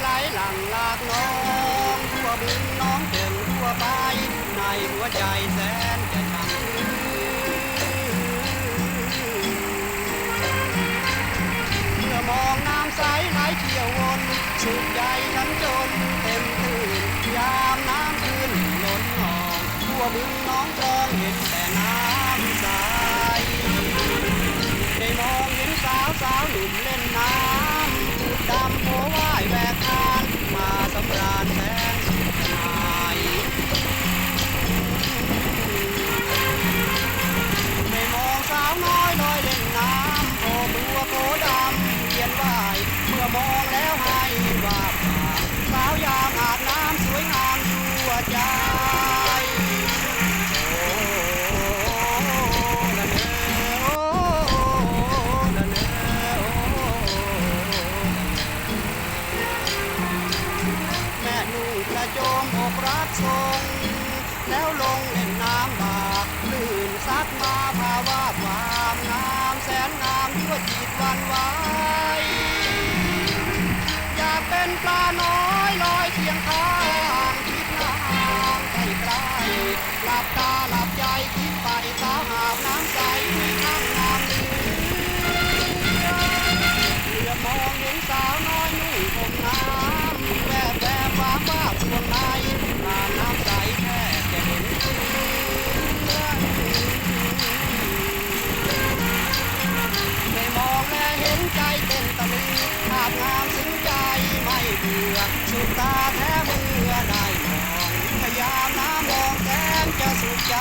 ไหลหลังหลากน้องทั่วบึงน้องเต็มทั่วไป ในหัวใจแสนจะช้ำเมื่อมองน้ำใสไหลเที่ยววนสุดใจฉันจนเต็มตื่นยามน้ำคืนล้นหนองทั่วบึงน้องคลองเห็นแต่น้ำใสได้มองเห็นสาวสาวหนุ่มเล่น มื่อมองแล้วให้ว่าผาสาวยามอาบน้ำสวยงามยั่วใจโอ้ละเนอโอ้ละเนอแม่นุ่งกระโจมอกรักทรงแล้วลงเล่นน้ำบากลื่นซัดมาภาวะความงามแสนงามยั่วจิตวันวาน ป ไม่เบื่อสุดตาแท้เมื่อได้มองพยายามน้ำมองแก้มจะสุดใจ